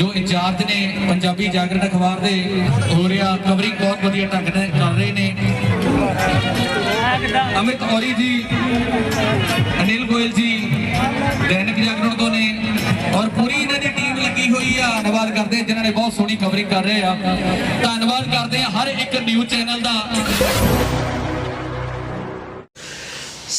ਜੋ ਇੰਚਾਰਜ ਨੇ ਪੰਜਾਬੀ ਜਾਗਰਣ ਅਖਬਾਰ ਦੇ ਹੋ ਰਿਹਾ ਕਵਰਿੰਗ ਬਹੁਤ ਵਧੀਆ ਢੰਗ ਨਾਲ ਕਰ ਰਹੇ ਨੇ। ਅਮਿਤ ਔਰੀ ਜੀ, ਅਨਿਲ ਗੋਇਲ ਜੀ, ਦੈਨਿਕ ਜਾਗਰਣ ਤੋਂ ਨੇ ਔਰ ਪੂਰੀ ਇਹਨਾਂ ਦੀ ਟੀਮ ਲੱਗੀ ਹੋਈ ਆ। ਧੰਨਵਾਦ ਕਰਦੇ ਹਾਂ ਜਿਨ੍ਹਾਂ ਨੇ ਬਹੁਤ ਸੋਹਣੀ ਕਵਰਿੰਗ ਕਰ ਰਹੇ ਆ। ਧੰਨਵਾਦ ਕਰਦੇ ਆ ਹਰ ਇੱਕ ਨਿਊਜ਼ ਚੈਨਲ ਦਾ।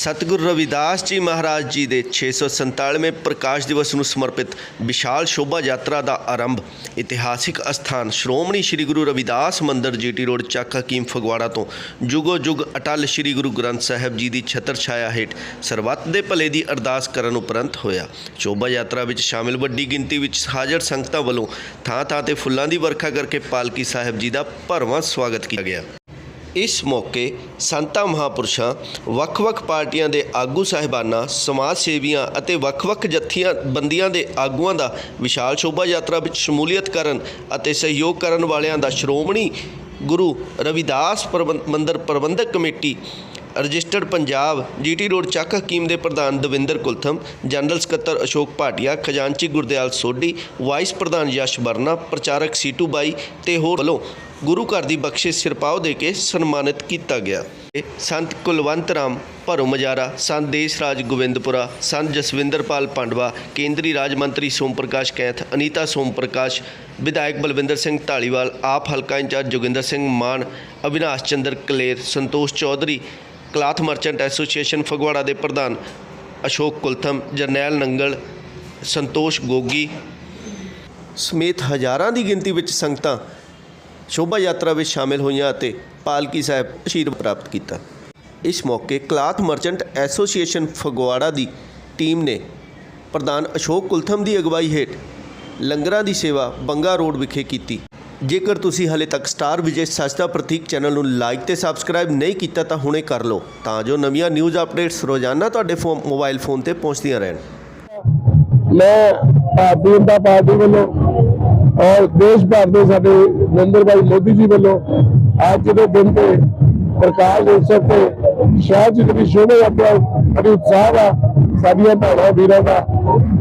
ਸਤਿਗੁਰੂ ਰਵਿਦਾਸ ਜੀ ਮਹਾਰਾਜ ਜੀ ਦੇ 647ਵੇਂ ਪ੍ਰਕਾਸ਼ ਦਿਵਸ ਨੂੰ ਸਮਰਪਿਤ ਵਿਸ਼ਾਲ ਸ਼ੋਭਾ ਯਾਤਰਾ ਦਾ ਆਰੰਭ ਇਤਿਹਾਸਿਕ ਅਸਥਾਨ ਸ਼੍ਰੋਮਣੀ ਸ੍ਰੀ ਗੁਰੂ ਰਵਿਦਾਸ ਮੰਦਿਰ ਜੀਟੀ ਰੋਡ, ਚੱਕ ਹਕੀਮ ਫਗਵਾੜਾ ਤੋਂ ਜੁਗੋ ਜੁਗ ਅਟਲ ਸ੍ਰੀ ਗੁਰੂ ਗ੍ਰੰਥ ਸਾਹਿਬ ਜੀ ਦੀ ਛਤਰ ਛਾਇਆ ਹੇਠ ਸਰਬੱਤ ਦੇ ਭਲੇ ਦੀ ਅਰਦਾਸ ਕਰਨ ਉਪਰੰਤ ਹੋਇਆ। ਸ਼ੋਭਾ ਯਾਤਰਾ ਵਿੱਚ ਸ਼ਾਮਿਲ ਵੱਡੀ ਗਿਣਤੀ ਵਿੱਚ ਹਾਜ਼ਰ ਸੰਗਤਾਂ ਵੱਲੋਂ ਥਾਂ ਥਾਂ ਤੇ ਫੁੱਲਾਂ ਦੀ ਵਰਖਾ ਕਰਕੇ ਪਾਲਕੀ ਸਾਹਿਬ ਜੀ ਦਾ ਭਰਵਾਂ ਸਵਾਗਤ ਕੀਤਾ ਗਿਆ। ਇਸ ਮੌਕੇ ਸੰਤਾਂ, ਮਹਾਪੁਰਸ਼ਾਂ, ਵੱਖ-ਵੱਖ ਪਾਰਟੀਆਂ ਦੇ ਆਗੂ ਸਾਹਿਬਾਨਾਂ, ਸਮਾਜ ਸੇਵੀਆਂ ਅਤੇ ਵੱਖ-ਵੱਖ ਜੱਥੀਆਂ ਬੰਦੀਆਂ ਦੇ ਆਗੂਆਂ ਦਾ ਵਿਸ਼ਾਲ ਸ਼ੋਭਾ ਯਾਤਰਾ ਵਿੱਚ ਸ਼ਮੂਲੀਅਤ ਕਰਨ ਅਤੇ ਸਹਿਯੋਗ ਕਰਨ ਵਾਲਿਆਂ ਦਾ ਸ਼੍ਰੋਮਣੀ ਗੁਰੂ ਰਵਿਦਾਸ ਪ੍ਰਬੰਧ- ਮੰਦਿਰ ਪ੍ਰਬੰਧਕ committee, registered Punjab, GT road Chak Hakim ਦੇ ਪ੍ਰਧਾਨ ਦਵਿੰਦਰ ਕੁਲਥਮ, ਜਨਰਲ ਸਕੱਤਰ ਅਸ਼ੋਕ ਭਾਟੀਆ, ਖਜ਼ਾਨਚੀ ਗੁਰਦਿਆਲ ਸੋਢੀ, ਵਾਈਸ ਪ੍ਰਧਾਨ ਯਸ਼ ਬਰਨਾ ਪ੍ਰਚਾਰਕ ਸੀਟੂ ਬਾਈ ਤੇ ਹੋਰ ਵੱਲੋਂ ਗੁਰੂ ਘਰ ਦੀ ਬਖਸ਼ਿਸ਼ ਸਿਰਪਾਓ ਦੇ ਕੇ ਸਨਮਾਨਿਤ ਕੀਤਾ ਗਿਆ। ਸੰਤ ਕੁਲਵੰਤ ਰਾਮ ਭਰੋ ਮਜਾਰਾ, ਸੰਤ ਦੇਸ਼ ਰਾਜ ਗੋਬਿੰਦਪੁਰਾ, ਸੰਤ ਜਸਵਿੰਦਰਪਾਲ ਪਾਂਡਵਾ, ਕੇਂਦਰੀ ਰਾਜ ਮੰਤਰੀ ਸੋਮ ਪ੍ਰਕਾਸ਼ ਕੈਂਥ, ਅਨੀਤਾ ਸੋਮ ਪ੍ਰਕਾਸ਼ ਵਿਧਾਇਕ ਬਲਵਿੰਦਰ ਸਿੰਘ ਢਾਲੀਵਾਲ ਆਪ ਹਲਕਾ in charge Joginder Singh Mann, Avinash Chander Kaler, Santosh Chaudhary, cloth merchant association Phagwara ਦੇ ਪ੍ਰਧਾਨ ਅਸ਼ੋਕ ਕੁਲਥਮ, ਜਰਨੈਲ ਨੰਗਲ, ਸੰਤੋਸ਼ ਗੋਗੀ ਸਮੇਤ ਹਜ਼ਾਰਾਂ ਦੀ ਗਿਣਤੀ ਵਿੱਚ ਸੰਗਤਾਂ ਸ਼ੋਭਾ ਯਾਤਰਾ ਵਿੱਚ ਸ਼ਾਮਿਲ ਹੋਈਆਂ ਅਤੇ ਪਾਲਕੀ ਸਾਹਿਬ ਅਸ਼ੀਰਵਾਦ ਪ੍ਰਾਪਤ ਕੀਤਾ। ਇਸ ਮੌਕੇ ਕਲਾਥ ਮਰਚੈਂਟ ਐਸੋਸੀਏਸ਼ਨ ਫਗਵਾੜਾ ਦੀ ਟੀਮ ਨੇ ਪ੍ਰਧਾਨ ਅਸ਼ੋਕ ਕੁਲਥਮ ਦੀ ਅਗਵਾਈ ਹੇਠ ਲੰਗਰਾਂ ਦੀ ਸੇਵਾ ਬੰਗਾ ਰੋਡ ਵਿਖੇ ਕੀਤੀ। ਜੇਕਰ ਤੁਸੀਂ ਹਲੇ ਤੱਕ ਸਟਾਰ ਵਿਜੇ ਸੱਚ ਦਾ ਪ੍ਰਤੀਕ ਚੈਨਲ ਨੂੰ ਲਾਈਕ ਤੇ ਸਬਸਕ੍ਰਾਈਬ ਨਹੀਂ ਕੀਤਾ ਤਾਂ ਹੁਣੇ ਕਰ ਲਓ, ਤਾਂ ਜੋ ਨਵੀਆਂ ਨਿਊਜ਼ ਅਪਡੇਟਸ ਰੋਜ਼ਾਨਾ ਤੁਹਾਡੇ ਫੋਨ ਮੋਬਾਈਲ ਫੋਨ ਤੇ ਪਹੁੰਚਦੀਆਂ ਰਹਿਣ। ਮੈਂ ਭਾਰਤੀ ਜਨਤਾ ਪਾਰਟੀ ਵੱਲੋਂ ਔਰ ਦੇਸ਼ ਭਰ ਦੇ ਸਾਡੇ ਨਰਿੰਦਰ ਭਾਈ ਮੋਦੀ ਜੀ ਵੱਲੋਂ ਅੱਜ ਦੇ ਦਿਨ ਤੇ ਪ੍ਰਕਾਸ਼ ਉਤਸਵ ਤੇ ਸ਼ਹਿਰ ਚ ਜਿਹੜੀ ਸ਼ੋਭਾ ਯਾਤਰਾ, ਬੜੀ ਉਤਸ਼ਾਹ ਆ ਸਾਡੀਆਂ ਭੈਣਾਂ, ਵੀਰਾਂ ਦਾ,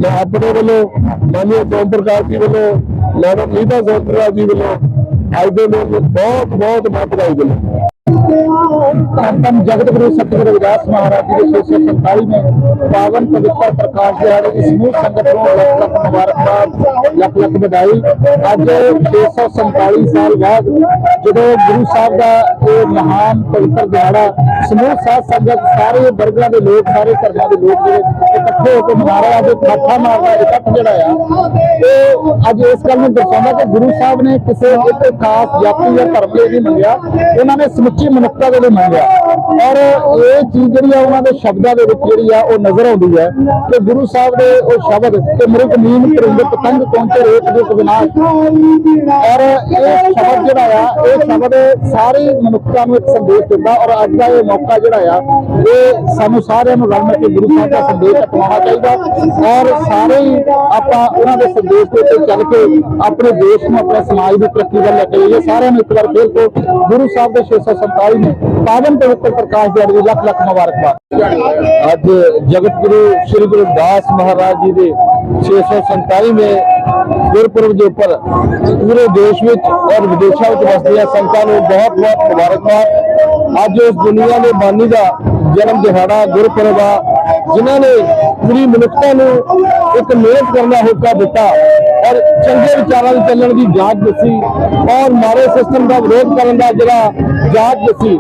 ਮੈਂ ਆਪਣੇ ਵੱਲੋਂ ਮਾਨਯੋਗ ਸੋਮ ਪ੍ਰਕਾਸ਼ ਜੀ ਵੱਲੋਂ, ਮੈਡਮ ਨੀਤਾ ਸੋਤਰਾ ਜੀ ਵੱਲੋਂ ਅੱਜ ਦੇ ਦਿਨ ਨੂੰ ਬਹੁਤ ਬਹੁਤ ਮੈਂ ਵਧਾਈ ਦਿੰਦਾ धन जगत गुरु सतगुरु रविदास महाराज जी के छह सौ सैतालीस में पावन पवित्र प्रकाश दिहाड़े की समूह संगत को लख लख मुबारकबाद लख लख बधाई ਅੱਜ 647 ਸਾਲ ਬਾਅਦ ਜਦੋਂ ਗੁਰੂ ਸਾਹਿਬ ਦਾ ਇਹ ਮਹਾਨ ਪਵਿੱਤਰ ਦਿਹਾੜਾ ਸਮੂਹ ਸਾਧ ਸੰਗਤ ਸਾਰੇ ਵਰਗਾਂ ਦੇ ਲੋਕ ਸਾਰੇ ਧਰਮਾਂ ਦੇ ਲੋਕ ਜਿਹੜੇ ਇਕੱਠੇ ਹੋ ਕੇ ਮਨਾ ਰਹੇ ਅੱਜ ਮੱਥਾ ਮਾਰਦਾ ਇਕੱਠ ਜਿਹੜਾ ਆ। ਇਹ ਅੱਜ ਇਸ ਗੱਲ ਨੂੰ ਦਰਸਾਉਂਦਾ ਕਿ ਗੁਰੂ ਸਾਹਿਬ ਨੇ ਕਿਸੇ ਇੱਕ ਖਾਸ ਜਾਤੀ ਜਾਂ ਧਰਮ ਲਈ ਨਹੀਂ ਮੰਗਿਆ ਉਹਨਾਂ ਨੇ ਸਮੁੱਚੀ ਮਨੁੱਖਤਾ ਦੇ ਲਈ ਮੰਗਿਆ ਔਰ ਇਹ ਚੀਜ਼ ਜਿਹੜੀ ਆ, ਉਹਨਾਂ ਦੇ ਸ਼ਬਦਾਂ ਦੇ ਵਿੱਚ ਜਿਹੜੀ ਆ, ਉਹ ਨਜ਼ਰ ਆਉਂਦੀ ਹੈ ਕਿ ਗੁਰੂ ਸਾਹਿਬ ਦੇ ਉਹ ਸ਼ਬਦ ਕਿ ਮਰੁਕ ਨੀਮ ਕਰਿੰਦ ਪਤੰਗ ਪਹੁੰਚੇ ਰੇਤ ਦੇ ਵਿਨਾਸ਼। ਔਰ ਇਹ ਸ਼ਬਦ ਜਿਹੜਾ ਆ, ਇਹ ਸ਼ਬਦ ਸਾਰੀ ਮਨੁੱਖਤਾ ਨੂੰ ਇੱਕ ਸੰਦੇਸ਼ ਦਿੰਦਾ ਔਰ ਅੱਜ ਦਾ ਇਹ ਮੌਕਾ ਜਿਹੜਾ ਆ, ਇਹ ਸਾਨੂੰ ਸਾਰਿਆਂ ਨੂੰ ਰਲ ਮਿਲ ਕੇ ਗੁਰੂ ਸਾਹਿਬ ਦਾ ਸੰਦੇਸ਼ ਅਪਣਾਉਣਾ ਚਾਹੀਦਾ ਔਰ ਸਾਰੇ ਆਪਾਂ ਉਹਨਾਂ ਦੇ ਸੰਦੇਸ਼ ਦੇ ਉੱਤੇ ਚੱਲ ਕੇ ਆਪਣੇ ਦੇਸ਼ ਨੂੰ, ਆਪਣੇ ਸਮਾਜ ਦੀ ਤਰੱਕੀ ਵੱਲ ਲੈ ਕੇ ਜਾਈਏ। ਸਾਰਿਆਂ ਨੂੰ ਇੱਕ ਵਾਰ ਫੇਰ ਤੋਂ ਗੁਰੂ ਸਾਹਿਬ ਦੇ 647 ਨੂੰ ਪਾਵਨ ਪਵਿੱਤਰ ਪ੍ਰਕਾਸ਼ ਦਿਹਾੜੇ ਦੀ ਲੱਖ ਲੱਖ ਮੁਬਾਰਕਬਾਦ। ਅੱਜ ਜਗਤ ਗੁਰੂ ਸ੍ਰੀ ਗੁਰੂ ਦਾਸ ਮਹਾਰਾਜ ਜੀ ਦੇ 647ਵੇਂ ਗੁਰਪੁਰਬ ਦੇ ਉੱਪਰ ਪੂਰੇ ਦੇਸ਼ ਵਿੱਚ ਔਰ ਵਿਦੇਸ਼ਾਂ ਵਿੱਚ ਵਸਦੀਆਂ ਸੰਗਤਾਂ ਨੂੰ ਬਹੁਤ ਬਹੁਤ ਮੁਬਾਰਕਬਾਦ। ਅੱਜ ਉਸ ਦੁਨੀਆ ਦੇ ਬਾਨੀ ਦਾ ਜਨਮ ਦਿਹਾੜਾ, ਗੁਰਪੁਰਬ ਆ, ਜਿਨ੍ਹਾਂ ਨੇ ਪੂਰੀ ਮਨੁੱਖਤਾ ਨੂੰ ਇੱਕ ਮਿਹਨਤ ਕਰਨ ਦਾ ਹੋਕਾ ਦਿੱਤਾ। ਔਰ ਚੰਗੇ ਵਿਚਾਰਾਂ ਦੇ ਚੱਲਣ ਦੀ ਜਾਂਚ ਦੱਸੀ ਔਰ ਮਾੜੇ ਸਿਸਟਮ ਦਾ ਵਿਰੋਧ ਕਰਨ ਦਾ ਜਿਹੜਾ ਜਾਂਚ ਦੱਸੀ।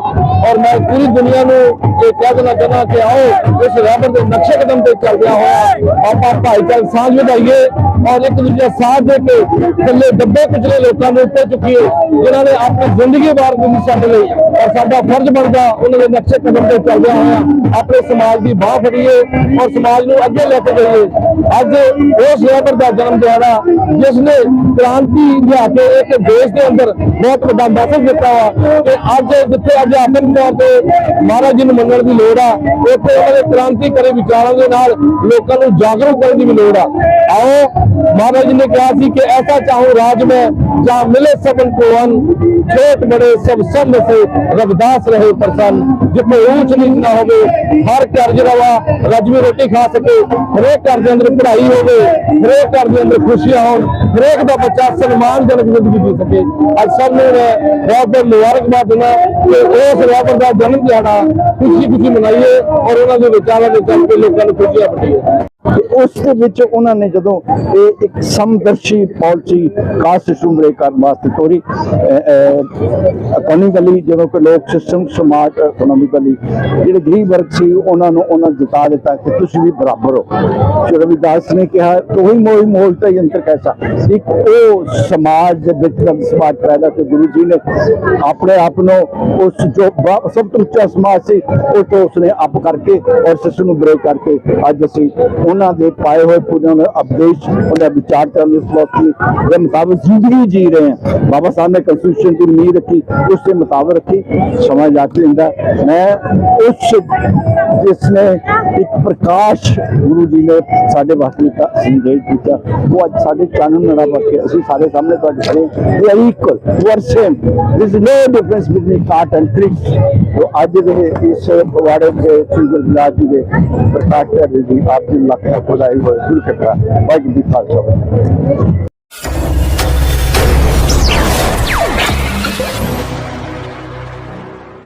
ਔਰ ਮੈਂ ਪੂਰੀ ਦੁਨੀਆ ਨੂੰ ਇਹ ਕਹਿ ਦੇਣਾ ਚਾਹੁੰਦਾ ਕਿ ਆਓ, ਇਸ ਰਾਹ ਦੇ ਨਕਸ਼ੇ ਕਦਮ ਤੇ ਚੱਲਦਿਆਂ ਹੋਇਆ ਆਪਾਂ ਭਾਈਚਾਰਕ ਸਾਂਝ ਵਧਾਈਏ ਔਰ ਇੱਕ ਦੂਜੇ ਸਾਥ ਦੇ ਕੇ ਥੱਲੇ ਦੱਬੇ ਕੁਚਲੇ ਲੋਕਾਂ ਨੂੰ ਉੱਤੇ ਚੁੱਕੀਏ, ਜਿਨ੍ਹਾਂ ਨੇ ਆਪਣੀ ਜ਼ਿੰਦਗੀ ਵਾਰ ਦਿੱਤੀ ਸਾਡੇ ਲਈ। ਔਰ ਸਾਡਾ ਫਰਜ਼ ਬਣਦਾ ਉਹਨਾਂ ਦੇ ਨਕਸ਼ੇ ਕਦਮ ਤੇ ਚੱਲਦਿਆਂ ਹੋਇਆ ਆਪਣੇ ਸਮਾਜ ਦੀ ਬਾਹ ਫੜੀਏ ਔਰ ਸਮਾਜ ਨੂੰ ਅੱਗੇ ਲੈ ਕੇ ਜਾਈਏ। ਅੱਜ ਉਸ ਲੇਬਰ ਦਾ ਜਨਮ ਦਿਹਾੜਾ ਜਿਸ ਨੇ ਕ੍ਰਾਂਤੀ ਲਿਆ ਕੇ ਇੱਕ ਦੇਸ਼ ਦੇ ਅੰਦਰ ਬਹੁਤ ਵੱਡਾ ਮੈਸੇਜ ਦਿੱਤਾ ਵਾ ਕਿ ਅੱਜ ਜਿੱਥੇ ਅੱਜ ਆਤਮ ਤੌਰ ਤੇ ਮਹਾਰਾਜ ਜੀ ਨੂੰ ਮੰਨਣ ਦੀ ਲੋੜ ਆ, ਉੱਥੇ ਉਹਨਾਂ ਦੇ ਕ੍ਰਾਂਤੀਕਾਰੀ ਵਿਚਾਰਾਂ ਦੇ ਨਾਲ ਲੋਕਾਂ ਨੂੰ ਜਾਗਰੂਕ ਕਰਨ ਦੀ ਵੀ ਲੋੜ ਆ। ਆਓ, ਮਹਾਰਾਜ ਜੀ ਨੇ ਕਿਹਾ ਸੀ ਕਿ ਐਸਾ ਚਾਹੂੰ ਰਾਜ ਮੈਂ, ਜਾਂ ਮਿਲੇ ਸਭਨ ਕੋ ਅਨ ਛੋਟ ਬੜੇ ਸਭ ਸੰਭ ਸੇ ਰਬਦਾਸ ਰਹੇ ਪ੍ਰਸੰਨ। ਜਿੱਥੇ ਊਚ ਨੀਚ ਨਾ ਹੋਵੇ, ਹਰ ਘਰ ਜਿਹੜਾ ਵਾ ਰਜਵੀ ਰੋਟੀ ਖਾ ਸਕੇ, ਹਰੇਕ ਘਰ ਦੇ ਅੰਦਰ ਪੜ੍ਹਾਈ ਹੋਵੇ, ਹਰੇਕ ਘਰ ਦੇ ਅੰਦਰ ਖੁਸ਼ੀਆਂ ਹੋਣ ਹਰੇਕ ਦਾ ਬੱਚਾ ਸਨਮਾਨਜਨਕ ਜ਼ਿੰਦਗੀ ਜੀ ਸਕੇ। ਅੱਜ ਸਭ ਨੂੰ ਮੈਂ ਬਹੁਤ ਬਹੁਤ ਮੁਬਾਰਕਬਾਦ ਦਿੰਦਾ ਕਿ ਉਸ ਰੱਬ ਦਾ ਜਨਮ ਦਿਹਾੜਾ ਖੁਸ਼ੀ ਖੁਸ਼ੀ ਮਨਾਈਏ ਔਰ ਉਹਨਾਂ ਦੇ ਵਿਚਾਰਾਂ ਦੇ ਚੱਲ ਕੇ ਲੋਕਾਂ ਨੂੰ ਖੁਸ਼ੀਆਂ ਵੰਡੀਏ ਉਸ ਦੇ ਵਿੱਚ ਉਹਨਾਂ ਨੇ ਜਦੋਂ ਇਹ ਇੱਕ ਸਮਦਰਸ਼ੀ ਪਾਲਿਸੀ ਕਾਸਟ ਸੁਮਰੇ ਕਰਨ ਵਾਸਤੇ ਤੋਰੀ ਇਕਨੋਮਿਕਲੀ ਜਦੋਂ ਕਿ ਲੋਕ ਸਿਸਟਮ ਸਮਾਜ ਇਕਨੋਮਿਕਲੀ ਜਿਹੜੇ ਗਰੀਬ ਵਰਗ ਸੀ ਉਹਨਾਂ ਨੂੰ ਉਹਨਾਂ ਜਿਤਾ ਦਿੱਤਾ ਕਿ ਤੁਸੀਂ ਵੀ ਬਰਾਬਰ ਹੋ। ਸ਼੍ਰੀ ਰਵਿਦਾਸ ਨੇ ਕਿਹਾ, ਤੋਹੀ ਮੋਹੀ ਮੋਲਤਾ ਯੰਤਰ ਕੈਸਾ? ਇੱਕ ਉਹ ਸਮਾਜ ਦੇ ਵਿੱਚ ਸਮਾਜ ਪੈਦਾ ਤੇ ਗੁਰੂ ਜੀ ਨੇ ਆਪਣੇ ਆਪ ਨੂੰ ਉਸ ਜੋ ਸਭ ਤੋਂ ਉੱਚਾ ਸਮਾਜ ਸੀ, ਉਹ ਤੋਂ ਉਸਨੇ ਅਪ ਕਰਕੇ ਔਰ ਸਿਸਟਮ ਨੂੰ ਬ੍ਰੇਕ ਕਰਕੇ ਅੱਜ ਅਸੀਂ ਉਹਨਾਂ ਦੇ ਪਾਏ ਹੋਏ ਪੂਰਨ ਉਪਦੇਸ਼ ਉਹਨਾਂ ਦੇ ਵਿਚਾਰ ਕਰਨ ਦੀ ਫਲਸਫੀ ਦੇ ਮੁਤਾਬਕ ਜ਼ਿੰਦਗੀ ਜੀ ਰਹੇ ਹਾਂ। ਬਾਬਾ ਸਾਹਿਬ ਨੇ ਕਨਸਟੀਟਿਊਸ਼ਨ ਦੀ ਨੀਂਹ ਰੱਖੀ, ਉਸ ਦੇ ਮੁਤਾਬਕ ਰੱਖੀ, ਸਮਾਂ ਜਾਤ ਲੈਂਦਾ ਮੈਂ ਉਸ ਜਿਸ ਨੇ ਇੱਕ ਪ੍ਰਕਾਸ਼ ਗੁਰੂ ਜੀ ਨੇ ਸਾਡੇ ਵਾਸਤੇ ਦਿੱਤਾ, ਸੰਦੇਸ਼ ਦਿੱਤਾ। ਉਹ ਅੱਜ ਸਾਡੇ ਚਾਨਣ ਨੜਾ ਕੇ ਅਸੀਂ ਸਾਰੇ ਸਾਹਮਣੇ ਤੁਹਾਡੇ ਖੜੇ we are equal we are same this is no difference between cut and tricks तो ਅੱਜ ਦੇ ਇਸ ਪਵਾੜੇ ਦੇ ਸਿੰਗਲ ਬਲਾਜ ਦੇ ਪ੍ਰਕਾਸ਼ ਕਰ ਜੀ ਆਪ ਜੀ ਲੱਖ ਖੁਦਾਈ ਹੋਏ ਗੁਰੂ ਵਾਹਿਗੁਰੂ ਜੀ ਖਾਲਸਾ।